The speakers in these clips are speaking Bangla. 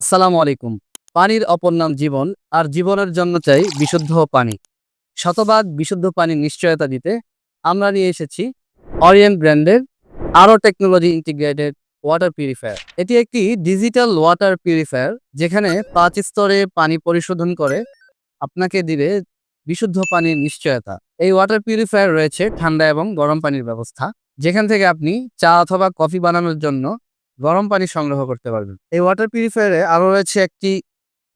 আসসালামু আলাইকুম। পানির অপর নাম জীবন, আর জীবনের জন্য চাই বিশুদ্ধ পানি। শতভাগ বিশুদ্ধ পানির নিশ্চয়তা দিতে আমরা নিয়ে এসেছি অরিয়েন্ট ব্র্যান্ডের আরও টেকনোলজি ইন্টিগ্রেটেড ওয়াটার পিউরিফায়ার। এটি একটি ডিজিটাল ওয়াটার পিউরিফায়ার যেখানে পাঁচ স্তরে পানি পরিশোধন করে আপনাকে দিবে বিশুদ্ধ পানির নিশ্চয়তা। এই ওয়াটার পিউরিফায়ার রয়েছে ঠান্ডা এবং গরম পানির ব্যবস্থা, যেখান থেকে আপনি চা অথবা কফি বানানোর জন্য গরম পানি সংগ্রহ করতে পারবেন। এই ওয়াটার পিউরিফায়ারে আরও রয়েছে একটি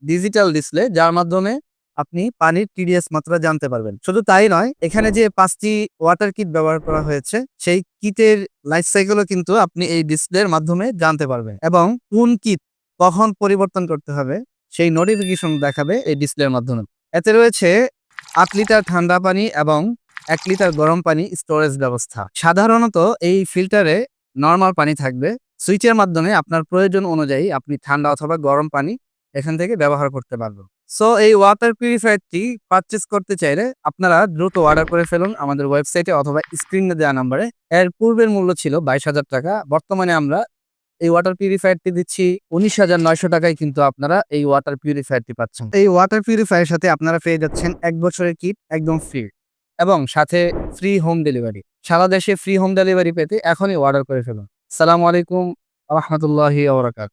ডিজিটাল ডিসপ্লে যার মাধ্যমে আপনি পানির টিডিএস মাত্রা জানতে পারবেন। শুধু তাই নয়, এখানে যে পাঁচটি ওয়াটার কিট ব্যবহার করা হয়েছে, সেই কিটের লাইফ সাইকেলও কিন্তু আপনি এই ডিসপ্লের মাধ্যমে জানতে পারবেন। এবং কোন কিট কখন পরিবর্তন করতে হবে, সেই নোটিফিকেশন দেখাবে এই ডিসপ্লের মাধ্যমে। এতে রয়েছে আট লিটার ঠান্ডা পানি এবং এক লিটার গরম পানি স্টোরেজ ব্যবস্থা। সাধারণত এই ফিল্টারে নর্মাল পানি থাকবে সুইচের মাধ্যমে আপনার প্রয়োজন অনুযায়ী আপনি ঠান্ডা অথবা গরম পানি এখান থেকে ব্যবহার করতে পারবেন। সো, এই ওয়াটার পিউরিফায়ারটি পারচেস করতে চাইলে আপনারা দ্রুত অর্ডার করে ফেলুন আমাদের ওয়েবসাইটে অথবা স্ক্রিনে দেওয়া নাম্বারে এর পূর্বের মূল্য ছিল বাইশ হাজার টাকা, বর্তমানে আমরা এই ওয়াটার পিউরিফায়ারটি দিচ্ছি উনিশ হাজার নয়শো টাকায় কিন্তু আপনারা এই ওয়াটার পিউরিফায়ারটি পাচ্ছেন। এই ওয়াটার পিউরিফায়ারের সাথে আপনারা পেয়ে যাচ্ছেন এক বছরের কিট একদম ফ্রি এবং সাথে ফ্রি হোম ডেলিভারি সারা দেশে ফ্রি হোম ডেলিভারি পেতে এখনই অর্ডার করে ফেলুন। সালামু আলাইকুম। রহমতুল্লাহি ওবরাকাত